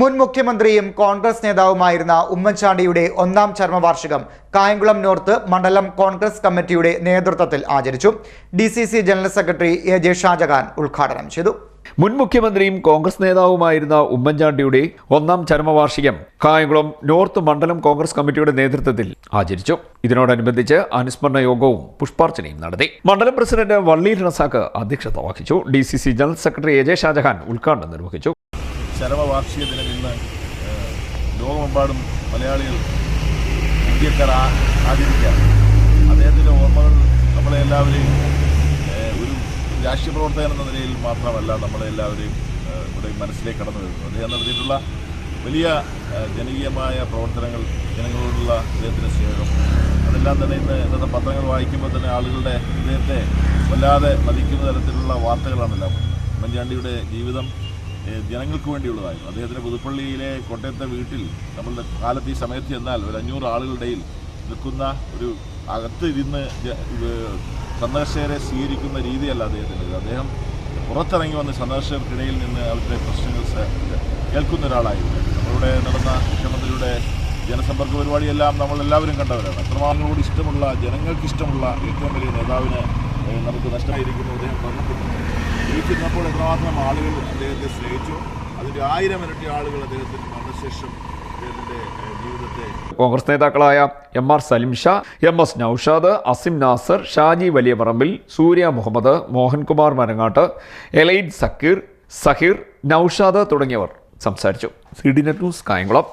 മുൻ മുഖ്യമന്ത്രിയും കോൺഗ്രസ് നേതാവുമായിരുന്ന ഉമ്മൻചാണ്ടിയുടെ ഒന്നാം ചർമ്മവാർഷികം കായംകുളം നോർത്ത് മണ്ഡലം കോൺഗ്രസ് കമ്മിറ്റിയുടെ നേതൃത്വത്തിൽ ആചരിച്ചു. D general secretary A J Shajahan ഉദ്ഘാടനം ചെയ്തു. മുൻ മുഖ്യമന്ത്രിയും കോൺഗ്രസ് നേതാവുമായിരുന്ന ഉമ്മൻചാണ്ടിയുടെ ഒന്നാം ചരമവാർഷികം കായംകുളം നോർത്ത് മണ്ഡലം കോൺഗ്രസ് കമ്മിറ്റിയുടെ നേതൃത്വത്തിൽ ആചരിച്ചു. ഇതിനോടനുബന്ധിച്ച് അനുസ്മരണ യോഗവും പുഷ്പാർച്ചനയും നടത്തി. മണ്ഡലം പ്രസിഡന്റ് വള്ളി റസാക്ക് അധ്യക്ഷത വഹിച്ചു. D general secretary A J Shajahan ഉദ്ഘാടനം നിർവഹിച്ചു. ചരമവാർഷിക ദിനം ഇന്ന് ലോകമെമ്പാടും മലയാളികൾ ഇന്ത്യക്കാർ ആ- ആചരിക്കുകയാണ്. അദ്ദേഹത്തിന്റെ ഓർമ്മകൾ നമ്മളെ എല്ലാവരെയും ഒരു രാഷ്ട്രീയ പ്രവർത്തകൻ എന്ന നിലയിൽ മാത്രമല്ല നമ്മളെ എല്ലാവരെയും ഇവിടെ മനസ്സിലേക്ക് കടന്നു വരുന്നു അദ്ദേഹം നടത്തിയിട്ടുള്ള വലിയ ജനകീയമായ പ്രവർത്തനങ്ങൾ ജനങ്ങളോടുള്ള അദ്ദേഹത്തിന്റെ സ്നേഹം അതെല്ലാം തന്നെ ഇന്ന് ഇന്നത്തെ പത്രങ്ങൾ വായിക്കുമ്പോൾ തന്നെ ആളുകളുടെ ഹൃദയത്തെ വല്ലാതെ മതിക്കുന്ന തരത്തിലുള്ള വാർത്തകളാണെല്ലാം. ഉമ്മൻചാണ്ടിയുടെ ജീവിതം ജനങ്ങൾക്ക് വേണ്ടിയുള്ളതായിരുന്നു. അദ്ദേഹത്തിന്റെ പുതുപ്പള്ളിയിലെ കോട്ടയത്തെ വീട്ടിൽ നമ്മളുടെ കാലത്ത് ഈ സമയത്ത് ചെന്നാൽ ഒരു അഞ്ഞൂറ് ആളുകളുടെയിൽ നിൽക്കുന്ന ഒരു അകത്ത് ഇരുന്ന് ജ- ഏഹ് സന്ദർശകരെ സ്വീകരിക്കുന്ന രീതിയല്ല അദ്ദേഹത്തിന്റെ അദ്ദേഹം പുറത്തിറങ്ങി വന്ന് സന്ദർശകർക്കിടയിൽ നിന്ന് അവരുടെ പ്രശ്നങ്ങൾ കേൾക്കുന്ന ഒരാളായിരുന്നു. നമ്മളിവിടെ നടന്ന മുഖ്യമന്ത്രിയുടെ ജനസമ്പർക്ക പരിപാടിയെല്ലാം നമ്മളെല്ലാവരും കണ്ടവരാണ്. അത്രമാത്രോട് ഇഷ്ടമുള്ള ജനങ്ങൾക്ക് ഇഷ്ടമുള്ള ഏറ്റവും വലിയ നേതാവിന് നമുക്ക് നഷ്ടമായിരിക്കുന്നു അദ്ദേഹം പറഞ്ഞിട്ടുണ്ട്. ജീവിച്ചിരുന്നപ്പോൾ എത്രമാത്രം ആളുകൾ അദ്ദേഹത്തെ സ്നേഹിച്ചു? അതിന്റെ ആയിരം ഇരട്ടി ആളുകൾ അദ്ദേഹത്തിന് മരണശേഷം കോൺഗ്രസ് നേതാക്കളായ M R Salim Shah M S Noushad Asim Nasar Shaji Valiyaparambil Surya Muhammad Mohankumar Marangattu allied Zakir Saheer Naushad തുടങ്ങിയവർ സംസാരിച്ചു. C net news Kayamkulam.